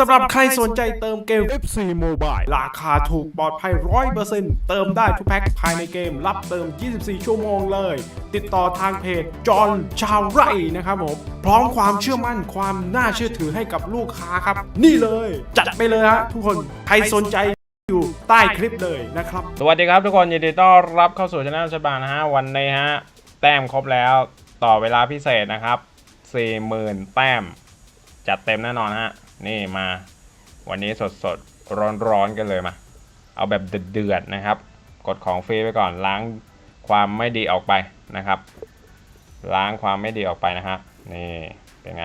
สำหรับใครสนใจเติมเกม FC Mobile ราคาถูกปลอดภัย 100%เติมได้ทุกแพ็คภายในเกม รับเติม 24 ชั่วโมงเลย ติดต่อทางเพจจอห์นชาวไร่นะครับผม พร้อมความเชื่อมั่นความน่าเชื่อถือให้กับลูกค้าครับ นี่เลย จัดไปเลยฮะทุกคน ใครสนใจอยู่ใต้คลิปเลยนะครับ สวัสดีครับทุกคนยินดีต้อนรับเข้าสู่ช anel ชบานะฮะวันนี้ฮะแต้มครบแล้วต่อเวลาพิเศษนะครับ40,000 แต้ม จัดเต็มแน่นอนฮะ นี่มา วันนี้สดสดร้อนร้อนกันเลยมา เอาแบบเดือดๆนะครับ กดของฟรีไปก่อนล้างความไม่ดีออกไปนะครับ ล้างความไม่ดีออกไปนะฮะนี่เป็นไง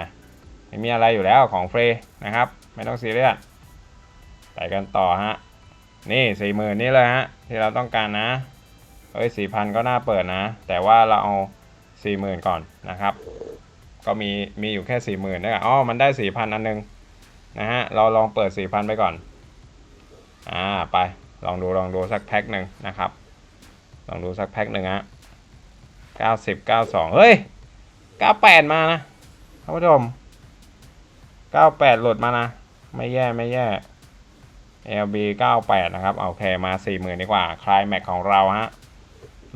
ไม่มีอะไรอยู่แล้วของฟรีนะครับ ไม่ต้องซีเรียสไปกันต่อฮะนี่สี่หมื่นนี่เลยฮะที่เราต้องการนะเอ้ยสี่พันก็น่าเปิดนะ แต่ว่าเราเอาสี่หมื่นก่อนนะครับ ก็มีมีอยู่แค่สี่หมื่นนะครับอ๋อมันได้สี่พันอันหนึง นะฮะ เราลองเปิดสี่พันไปก่อน อ่า ไป ลองดู ลองดูสักแพ็คหนึ่งนะครับ ลองดูสักแพ็คหนึ่งฮะเก้าสิบเก้าสองเฮ้ยเก้าแปดมานะท่านผู้ชมเก้าแปดหลุดมานะ ไม่แย่ ไม่แย่ LB 98 นะครับ โอเค มา 40,000 ดีกว่า คลายแม็กของเราฮะ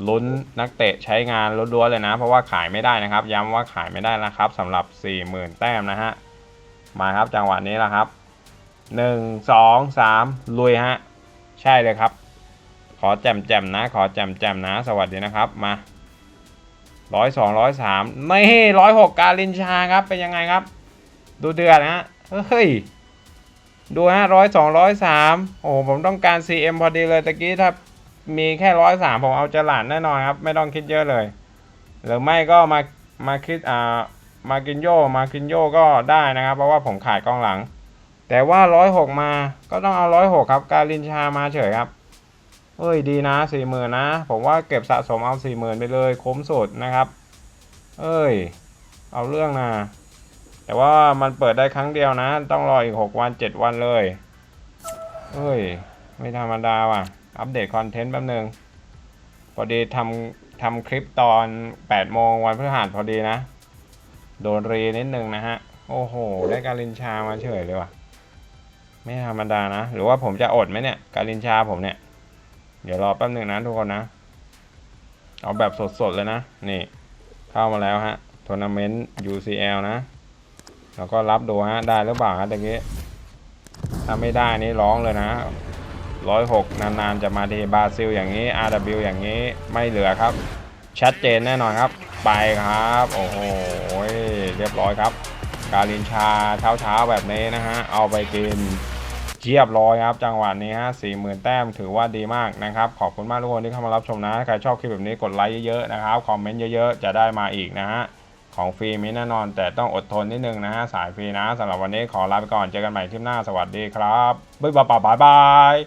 ลุ้นนักเตะใช้งานล้วนๆเลยนะ เพราะว่าขายไม่ได้นะครับ ย้ำว่าขายไม่ได้นะครับสำหรับ 40,000 แต้มนะฮะ มาครับจังหวะนี้แหละครับ1 2 3ลุยฮะ ใช่เลยครับ ขอแจมแจมๆนะ ขอแจมแจมๆนะ สวัสดีนะครับ มาร้อยสองร้อยสามไม่ร้อยหกการลินชาครับ เป็นยังไงครับ ดูเดือดนะฮะ เฮ้ย ดูฮะร้อยสองร้อยสามโอ้ผมต้องการ CM พอดีเลยตะกี้ถ้ามีแค่ร้อยสามผมเอาจลาดแน่นอนครับ ไม่ต้องคิดเยอะเลย หรือไม่ก็มา มาคิดอ่า มากินโยมากินโยก็ได้นะครับ เพราะว่าผมขายกองหลัง แต่ว่าร้อยหกมาก็ต้องเอาร้อยหกครับ การลินชามาเฉยครับเอ้ยดีนะสี่หมื่นนะ ผมว่าเก็บสะสมเอาสี่หมื่นไปเลยคุ้มสุดนะครับ เอ้ย เอาเรื่องนะแต่ว่ามันเปิดได้ครั้งเดียวนะ ต้องรออีก6วัน7วันเลยเฮ้ย ไม่ธรรมดาว่ะ อัปเดตคอนเทนต์แป๊บนึงพอดีทำทำคลิปตอน 8 โมงวันพฤหัสพอดีนะ โดนรีนิดนึงนะฮะ โอ้โห ได้การินชามาเฉยเลยว่ะ ไม่ธรรมดานะ หรือว่าผมจะอดไหมเนี่ย การินชาผมเนี่ย เดี๋ยวรอแป๊บนึงนะทุกคนนะ เอาแบบสดๆเลยนะ นี่ เข้ามาแล้วฮะทัวร์นาเมนต์ UCL นะ แล้วก็รับดูฮะ ได้หรือเปล่าฮะตะกี้ถ้าไม่ได้นี่ร้องเลยนะร้อยหกนานๆ จะมาทีบราซิลอย่างนี้ RW อย่างนี้ไม่เหลือครับ ชัดเจนแน่นอนครับ ไปครับ โอ้โห เรียบร้อยครับ การินชาเช้าๆแบบนี้นะฮะ เอาไปกินเจียบร้อยครับจังหวะนี้ฮะสี่หมื่นแต้มถือว่าดีมากนะครับ ขอบคุณมากทุกคนที่เข้ามารับชมนะ ใครชอบคลิปแบบนี้กดไลค์เยอะๆนะครับ คอมเมนต์เยอะๆ จะได้มาอีกนะฮะ ของฟรีมีแน่นอน แต่ต้องอดทนนิดนึงนะฮะ สายฟรีนะสำหรับวันนี้ขอลาไปก่อน เจอกันใหม่คลิปหน้า สวัสดีครับ บ๊ายบาย